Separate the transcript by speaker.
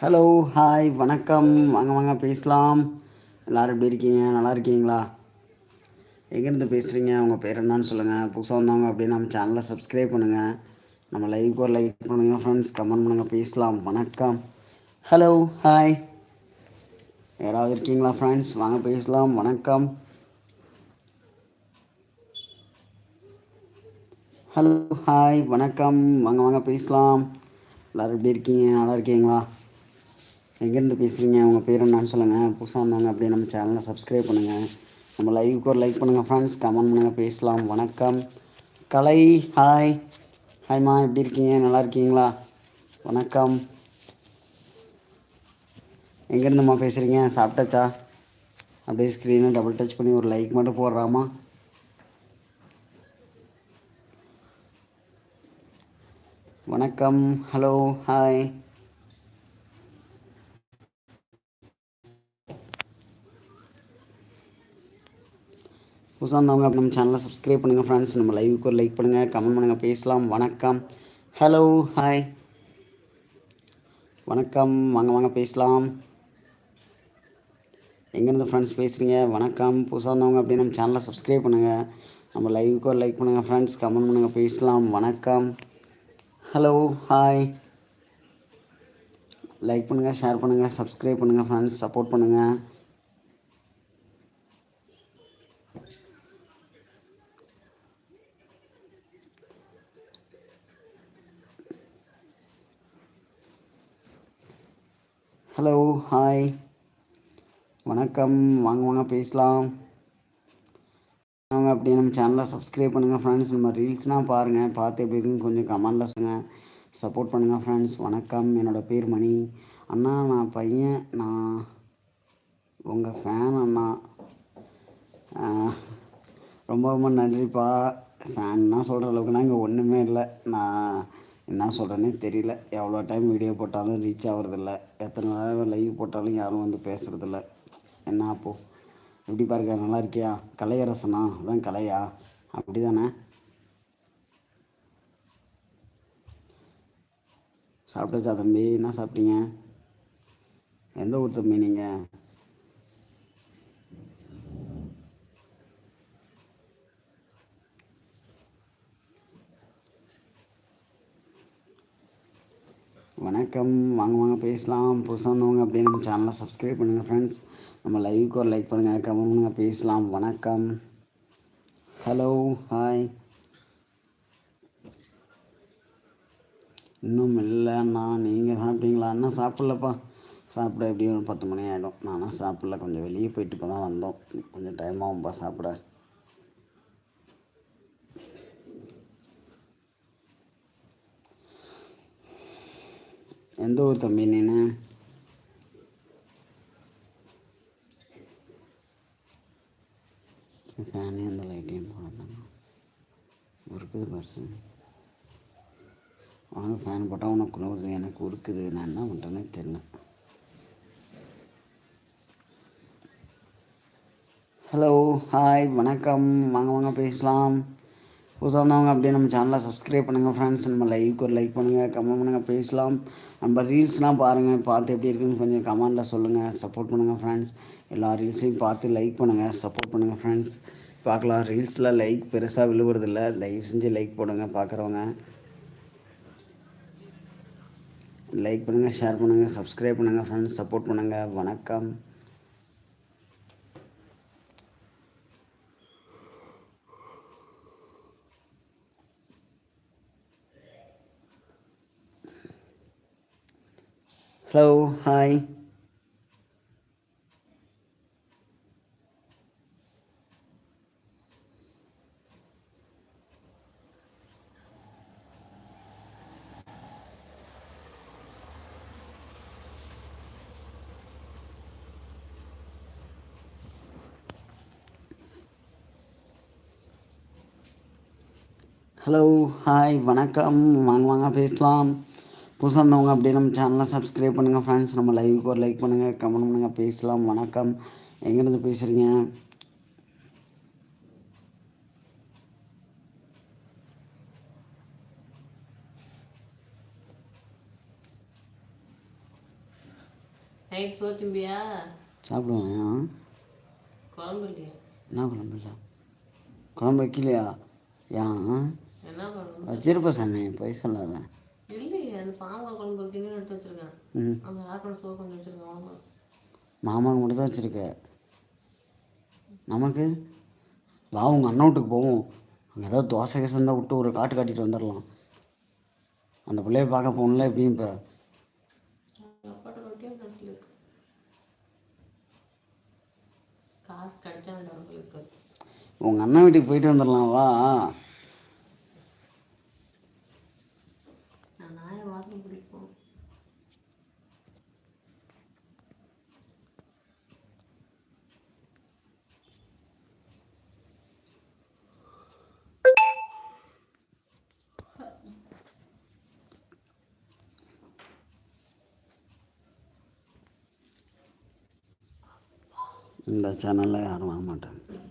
Speaker 1: hello hi வணக்கம் வாங்க வாங்க பேசலாம் எல்லோரும் எப்படி இருக்கீங்க நல்லா இருக்கீங்களா எங்கேருந்து பேசுகிறீங்க உங்கள் பேர் என்னன்னு சொல்லுங்கள் புதுசாக வந்தவங்க அப்படியே நம்ம சேனலை சப்ஸ்கிரைப் பண்ணுங்கள் நம்ம லைக் ஒரு லைக் பண்ணுங்கள் ஃப்ரெண்ட்ஸ் கமெண்ட் பண்ணுங்கள் பேசலாம் வணக்கம் ஹலோ ஹாய் யாராவது இருக்கீங்களா ஃப்ரெண்ட்ஸ் வாங்க பேசலாம் வணக்கம் ஹலோ ஹாய் வணக்கம் வாங்க வாங்க பேசலாம் எல்லோரும் எப்படி இருக்கீங்க நல்லா இருக்கீங்களா எங்கேருந்து பேசுகிறீங்க உங்கள் பேர் என்னன்னு சொல்லுங்கள் புதுசாக இருந்தாங்க அப்படியே நம்ம சேனலை சப்ஸ்கிரைப் பண்ணுங்கள் நம்ம லைவுக்கு ஒரு லைக் பண்ணுங்கள் ஃப்ரெண்ட்ஸ் கமெண்ட் பண்ணுங்கள் பேசலாம் வணக்கம் கலை ஹாய் ஹாய்மா எப்படி இருக்கீங்க நல்லா இருக்கீங்களா வணக்கம் எங்கேருந்துமா பேசுகிறீங்க சாப்பிட்டாச்சா அப்படியே ஸ்க்ரீனை டபுள் டச் பண்ணி ஒரு லைக் மட்டும் போடுறாமா வணக்கம் ஹலோ ஹாய் புதுசாக இருந்தவங்க நம்ம சேனலை சப்ஸ்கிரைப் பண்ணுங்கள் ஃப்ரெண்ட்ஸ் நம்ம லைவுக்கு ஒரு லைக் பண்ணுங்கள் கமெண்ட் பண்ணுங்கள் பேசலாம் வணக்கம் ஹலோ ஹாய் வணக்கம் வாங்க வாங்க பேசலாம் எங்கேருந்து ஃப்ரெண்ட்ஸ் பேசுகிறீங்க வணக்கம் புதுசாக இருந்தவங்க அப்படியே நம்ம சேனலை சப்ஸ்கிரைப் பண்ணுங்கள் நம்ம லைவுக்கு ஒரு லைக் பண்ணுங்கள் ஃப்ரெண்ட்ஸ் கமெண்ட் பண்ணுங்கள் பேசலாம் வணக்கம் ஹலோ ஹாய் லைக் பண்ணுங்கள் ஷேர் பண்ணுங்கள் சப்ஸ்கிரைப் பண்ணுங்கள் ஃப்ரெண்ட்ஸ் சப்போர்ட் பண்ணுங்கள் ஹலோ ஹாய் வணக்கம் வாங்க வாங்க பேசலாம் வாங்க அப்படியே நம்ம சேனலை சப்ஸ்கிரைப் பண்ணுங்கள் ஃப்ரெண்ட்ஸ் நம்ம ரீல்ஸ்னால் பாருங்கள் பார்த்து எப்படி இருக்குன்னு கொஞ்சம் கமெண்டில் சொல்லுங்கள் சப்போர்ட் பண்ணுங்கள் ஃப்ரெண்ட்ஸ் வணக்கம் என்னோடய பேர் மணி அண்ணா நான் பையன் நான் உங்கள் ஃபேன் அண்ணா ரொம்ப ரொம்ப நன்றிப்பா ஃபேன்னா சொல்கிற அளவுக்குனா இங்கே ஒன்றுமே இல்லை நான் என்ன சொல்கிறேன்னே தெரியல எவ்வளோ டைம் வீடியோ போட்டாலும் ரீச் ஆகிறதில்ல எத்தனை நேரம் லைவ் போட்டாலும் யாரும் வந்து பேசுகிறதில்ல என்ன அப்போது எப்படி பாருங்க நல்லா இருக்கியா கலையரசனா அதான் கலையா அப்படி தானே சாப்பிட்டாச்சா தம்பி என்ன சாப்பிட்டீங்க எந்த ஊர் தம்பி நீங்கள் வணக்கம் வாங்க வாங்க பேசலாம் புதுசாக வந்தவங்க அப்படின்னு நம்ம சேனலை சப்ஸ்கிரைப் பண்ணுங்கள் ஃப்ரெண்ட்ஸ் நம்ம லைவுக்கு ஒரு லைக் பண்ணுங்கள் கமெண்ட் பண்ணுங்கள் பேசலாம் வணக்கம் ஹலோ ஹாய் இன்னும் இல்லைண்ணா நீங்கள் சாப்பிட்டீங்களா அண்ணா சாப்பிட்லப்பா சாப்பிட எப்படியும் ஒரு பத்து மணி ஆகிடும் நானும் சாப்பிட்ல கொஞ்சம் வெளியே போயிட்டு இப்போ தான் வந்தோம் கொஞ்சம் டைம் ஆகும்ப்பா சாப்பிட எந்த ஊர் தம்பி நீனு ஃபேனே அந்த லைட்டையும் போடாதாங்க இருக்குது பர்சன் வாங்க ஃபேன் போட்டால் உனக்கு குளிர்து எனக்கு உருக்குது நான் என்ன பண்ணுறேன்னே தெரியல ஹலோ ஹாய் வணக்கம் வாங்க வாங்க பேசலாம் புதுசாக வந்தவங்க அப்படியே நம்ம சேனலை சப்ஸ்கிரைப் பண்ணுங்கள் ஃப்ரெண்ட்ஸ் நம்ம லைக் ஒரு லைக் பண்ணுங்கள் கமெண்ட் பண்ணுங்கள் பேசலாம் நம்ம ரீல்ஸ்லாம் பாருங்கள் பார்த்து எப்படி இருக்குன்னு கொஞ்சம் கமெண்டில் சொல்லுங்கள் சப்போர்ட் பண்ணுங்கள் ஃப்ரெண்ட்ஸ் எல்லா ரீல்ஸையும் பார்த்து லைக் பண்ணுங்கள் சப்போர்ட் பண்ணுங்கள் ஃப்ரெண்ட்ஸ் பார்க்கலாம் ரீல்ஸில் லைக் பெருசாக விழுவுறதில்ல தயவு செஞ்சு லைக் போடுங்க பார்க்குறவங்க லைக் பண்ணுங்கள் ஷேர் பண்ணுங்கள் சப்ஸ்கிரைப் பண்ணுங்கள் ஃப்ரெண்ட்ஸ் சப்போர்ட் பண்ணுங்கள் வணக்கம் hello hi ஹலோ ஹாய் வணக்கம் வாங்க வாங்க பேசலாம் புதுசாக இருந்தவங்க அப்படியே நம்ம சேனலாக சப்ஸ்கிரைப் பண்ணுங்கள் ஃப்ரெண்ட்ஸ் நம்ம லைவுக்கு ஒரு லைக் பண்ணுங்கள் கமெண்ட் பண்ணுங்கள் பேசலாம் வணக்கம் எங்கேருந்து பேசுகிறீங்க
Speaker 2: சாப்பிடுவேன் குழம்பு
Speaker 1: என்ன குழம்பு இல்லை குழம்பு வைக்கலையா ஏன் வச்சிருப்பேன் சாமி போய் சொல்லாத
Speaker 2: மாமாவுக்கு
Speaker 1: மட்டும் தான் வச்சுருக்கேன் நமக்கு வா உங்கள் அண்ணன் வீட்டுக்கு போவோம் அங்கே ஏதாவது தோசை கேசம் தான் விட்டு ஒரு காட்டு காட்டிட்டு வந்துடலாம் அந்த பிள்ளைய பார்க்க போகணும்ல எப்படியும்
Speaker 2: இப்போ
Speaker 1: உங்கள் அண்ணன் வீட்டுக்கு போயிட்டு வந்துடலாம் வா இந்த சேனலில் யாரும் வர மாட்டாங்க